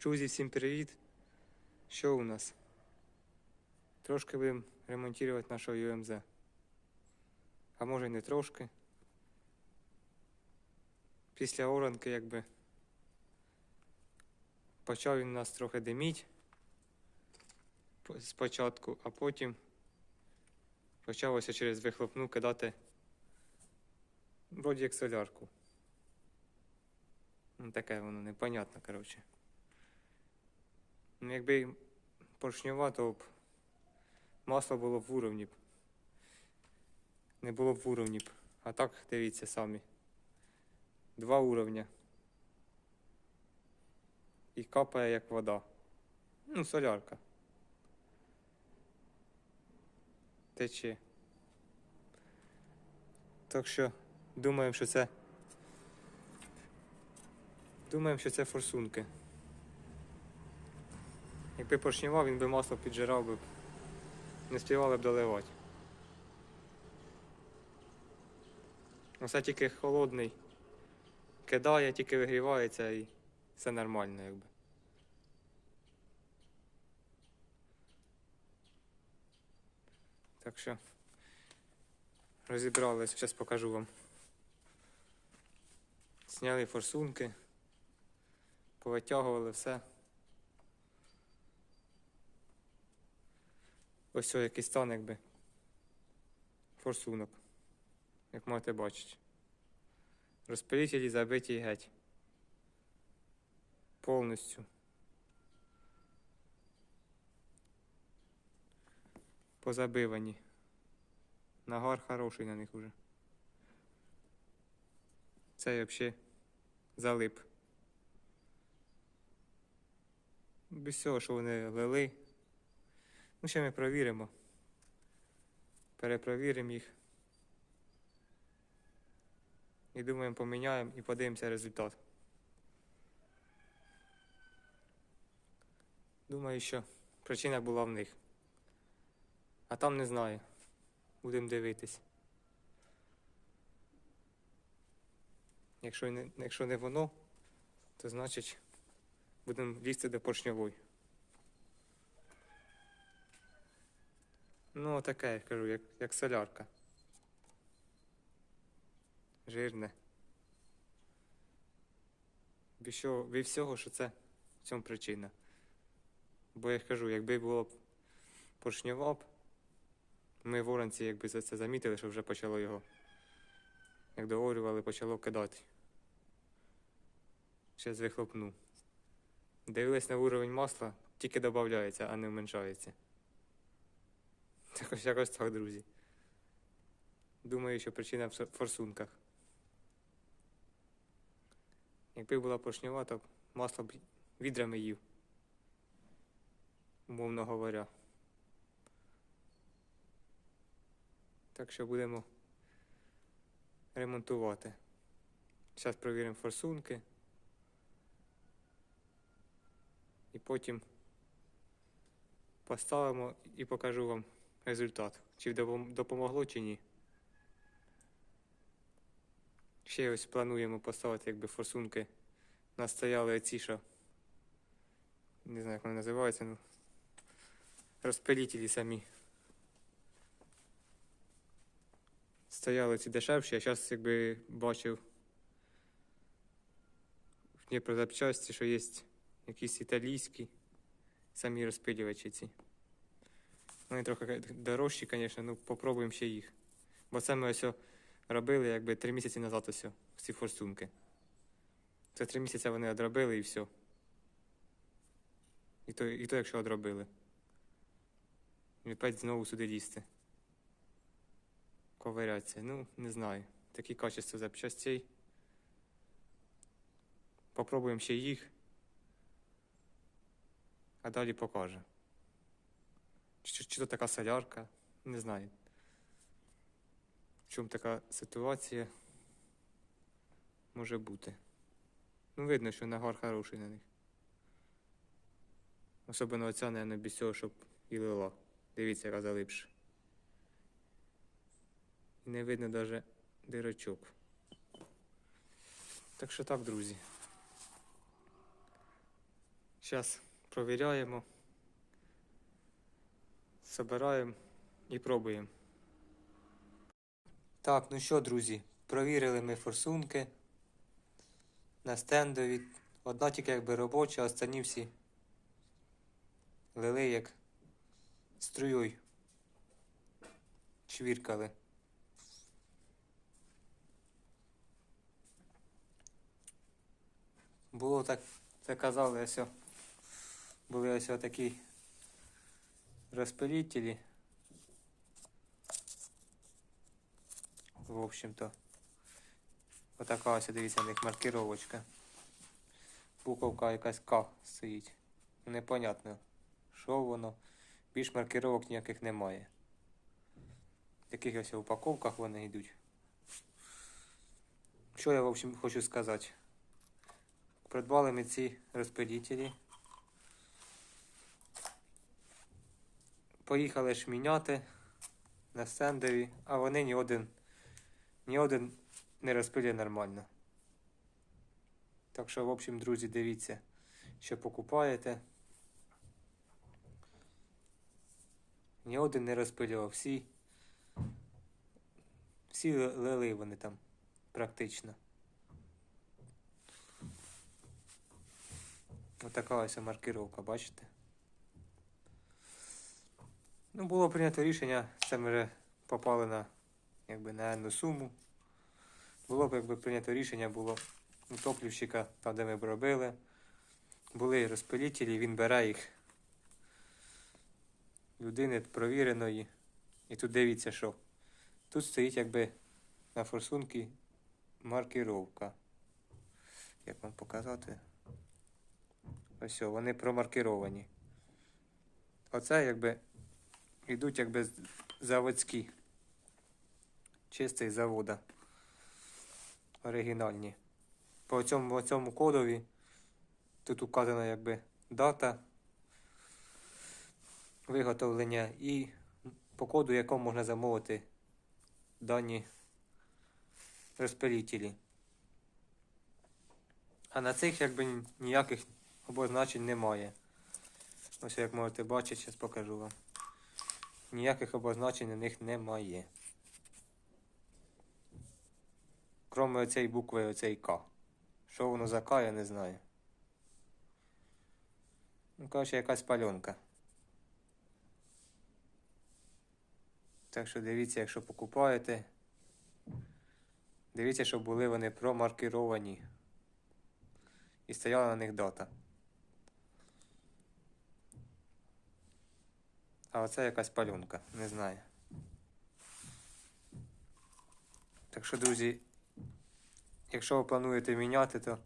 Друзі, всім привіт! Що у нас? Трошки будемо ремонтувати нашого ЮМЗ. А може й не трошки. Після оранки якби почав він у нас трохи диміть спочатку, а потім почалося через вихлопну кидати вроді як солярку. Ну, таке воно непонятно, коротше. Ну, якби поршнюва, то б масло було в уровні. б. Не було б в уровні. б. А так, дивіться самі. Два уровня. І капає як вода. Ну, солярка. Тече. Так що думаємо, що це. Думаємо, що це форсунки. Якби поршнював, він би масло піджирав би, не співали б доливати. Оце тільки холодний. Кидає, тільки вигрівається і все нормально, якби. Так що розібралися, зараз покажу вам. Зняли форсунки, повитягували все. Ось о, який стан, якби. Форсунок. Як можете бачити. Розпилителі забиті геть. Повністю. Позабивані. Нагар хороший на них уже. Цей взагалі залип. Без всього, що вони лили. Ну, ще ми провіримо. Перепровіримо їх. І думаємо, поміняємо і подивимося результат. Думаю, що причина була в них. А там не знаю. Будемо дивитись. Якщо не, якщо не воно, то значить будемо лізти до поршньової. Ну, таке, я кажу, як, як солярка. Жирне. Від всього, що це в цьому причина. Бо я кажу, якби було б поршньова б, ми в Оранці якби за це замітили, що вже почало його. Як договорювали, почало кидати. Ще вихлопну. Дивились на уровень масла, тільки додається, а не вменшається. Якось, якось так, друзі. Думаю, що причина в форсунках. Якби була поршньова, то масло б відрами їв. Умовно говоря. Так що будемо ремонтувати. Зараз провіримо форсунки. І потім поставимо і покажу вам результат. Чи допомогло, чи ні. Ще ось плануємо поставити якби форсунки. У нас стояли ці, що. Не знаю, як вони називаються, ну. Розпилітелі самі. Стояли ці дешевші, а зараз якби бачив в Дніпрозапчасті, що є якісь італійські самі розпилювачі ці. Вони трохи дорожчі, звісно, ну попробуємо ще їх. Бо це ми ось робили якби три місяці назад ось ці форсунки. Це три місяці вони одробили і все. І то, і то якщо одробили. І опять знову сюди лізти. Ковиряться. Ну, не знаю. Такі качества запчастей. Попробуємо ще їх. А далі покаже. Чи, чи то така солярка, не знаю. В чому така ситуація може бути. Ну, видно, що нагар хороший на них. Особливо оця, не без цього, щоб і лила. Дивіться, яка залипша. І не видно навіть дирочок. Так що так, друзі. Зараз провіряємо, собираємо і пробуємо. Так, ну що, друзі, провірили ми форсунки на стендові. Одна тільки якби робоча, останні всі лили як струєю. Чвіркали. Було так, це казали, ось. Були ось такі розпилителі. В общем-то. Отака ось, дивіться, в них маркировочка. Буковка якась К стоїть. Непонятно, що воно. Більш маркировок ніяких немає. В таких ось упаковках вони йдуть. Що я, в общем, хочу сказати? Придбали ми ці розпилителі. Поїхали ж міняти на стендові, а вони ні один, ні один не розпилює нормально. Так що, в общем, друзі, дивіться, що покупаєте. Ні один не розпилював, всі, всі лили вони там практично. Отака ось маркировка, бачите? Ну, було прийнято рішення, це ми вже попали на, якби, на енну суму. Було б якби прийнято рішення, було у топлівщика, там де ми б робили. Були розпилителі, він бере їх людини провіреної. І тут дивіться, що. Тут стоїть якби на форсунки маркировка. Як вам показати? Ось, вони промаркировані. Оце якби йдуть якби заводські. Чистий завода. Оригінальні. По цьому, по цьому кодові тут указана якби дата виготовлення і по коду, якому можна замовити дані розпилителі. А на цих якби ні- ніяких обозначень немає. Ось як можете бачити, зараз покажу вам. Ніяких обозначень на них немає. Кроме оцієї букви, оцей К. Що воно за К, я не знаю. Ну, коротше, якась пальонка. Так що дивіться, якщо покупаєте. Дивіться, щоб були вони промаркіровані. І стояла на них дата. А оце якась пальонка, не знаю. Так що, друзі, якщо ви плануєте міняти, то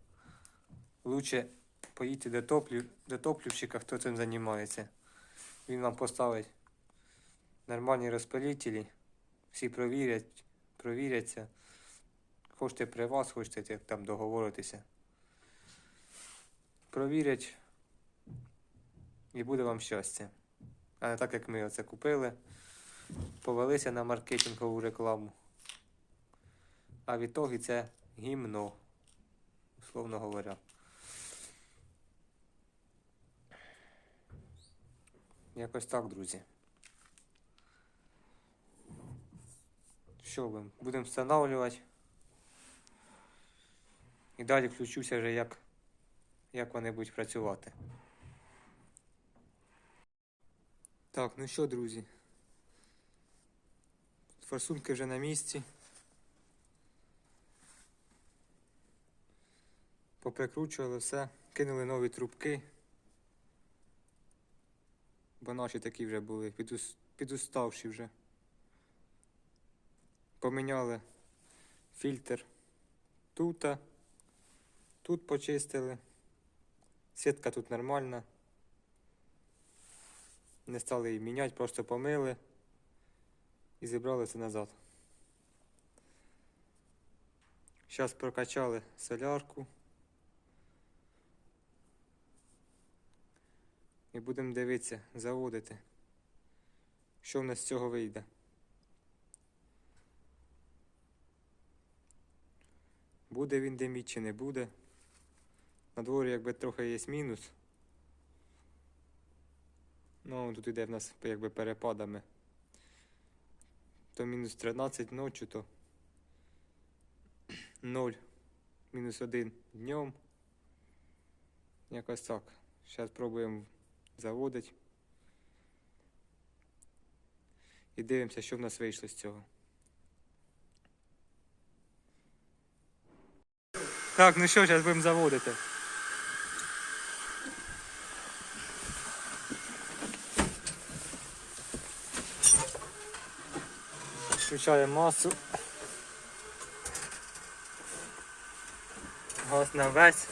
лучше поїдьте до, топлів, до топлівщика, хто цим займається. Він вам поставить нормальні розпилителі, всі провірять, провіряться. Хочете при вас, хочете як там договоритися. Провірять і буде вам щастя. А не так як ми оце купили, повелися на маркетингову рекламу. А в ітогі це гімно, условно говоря. Якось так, друзі. Що будемо? Будемо встановлювати. І далі включуся вже, як, як вони будуть працювати. Так, ну що, друзі? Форсунки вже на місці. Поприкручували все, кинули нові трубки. Бо наші такі вже були, підус... підуставші вже. Поміняли фільтр тута. Тут почистили. Сітка тут нормальна. Не стали її міняти, просто помили і зібрали це назад. Зараз прокачали солярку. І будемо дивитися, заводити, що в нас з цього вийде. Буде він диміть чи не буде. На дворі якби трохи є мінус. Ну, тут іде в нас якби перепадами. То мінус 13 ночі, то 0, мінус 1 днем. Якось так. Зараз пробуємо заводити. І дивимося, що в нас вийшло з цього. Так, ну що, зараз будемо заводити. Включаємо масу. Газ на весь.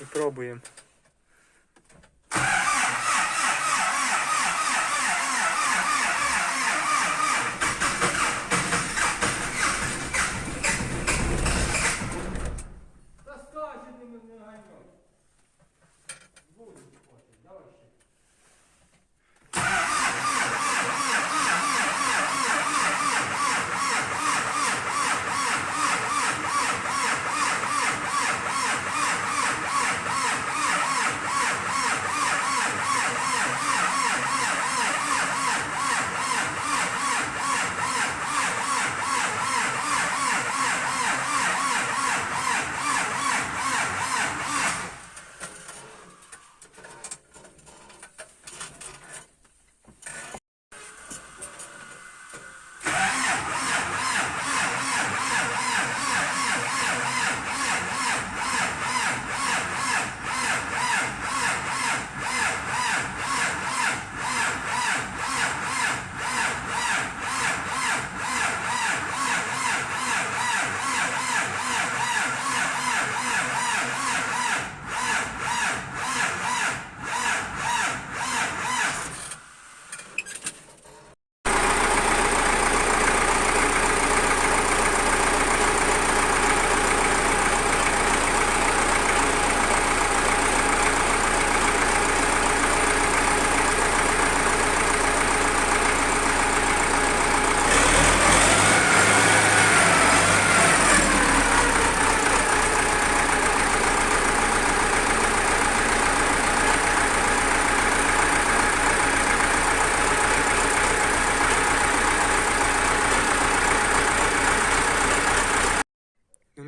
І пробуємо.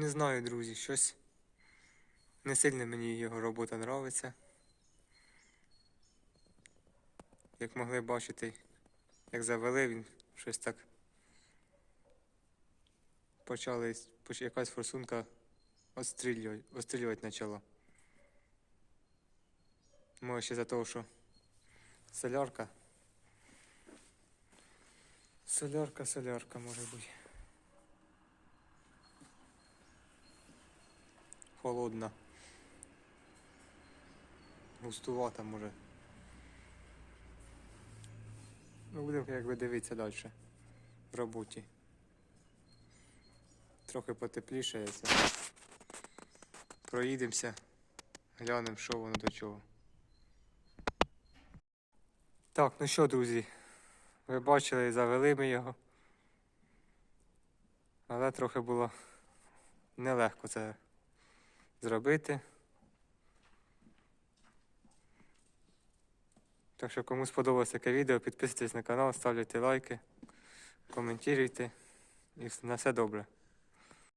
Не знаю, друзі, щось не сильно мені його робота нравиться. Як могли бачити, як завели, він щось так почали, якась форсунка отстрілювати, отстрілювати почала. Може ще за того, що солярка. Солярка, солярка може бути. Холодна. Густувата може. Ну, будемо якби дивитися далі в роботі. Трохи потеплішається. Проїдемося, глянемо, що воно до чого. Так, ну що, друзі, ви бачили, завели ми його. Але трохи було нелегко це зробити. Так що кому сподобалось таке відео, підписуйтесь на канал, ставляйте лайки, коментуйте і на все добре.